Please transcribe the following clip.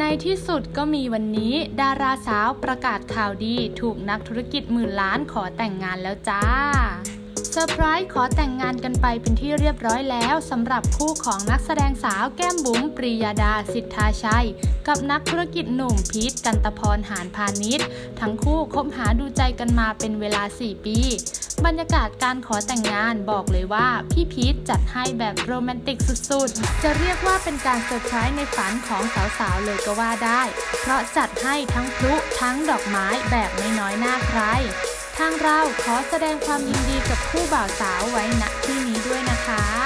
ในที่สุดก็มีวันนี้ ดาราสาวประกาศข่าวดี ถูกนักธุรกิจหมื่นล้านขอแต่งงานแล้วจ้า ซอร์ไพรส์ขอแต่งงานกันไปเป็นที่เรียบร้อยแล้วสำหรับคู่ของนักแสดงสาวแก้มบุ๋มปรียาดา สิทธาชัย กับนักธุรกิจหนุ่มพีทกันตพรหานพาณิชย์ ทั้งคู่คบหาดูใจกันมาเป็นเวลา 4 ปี บรรยากาศการขอแต่งงานบอกเลยว่า พี่พีทจัดให้แบบโรแมนติกสุดๆ จะเรียกว่าเป็นการเซอร์ไพรส์ในฝันของสาวๆเลยก็ว่าได้ เพราะจัดให้ทั้งพลุทั้งดอกไม้แบบไม่น้อยหน้าใคร ทางเราขอแสดงความยินดีกับคู่บ่าวสาวไว้ณที่นี้ด้วยนะคะ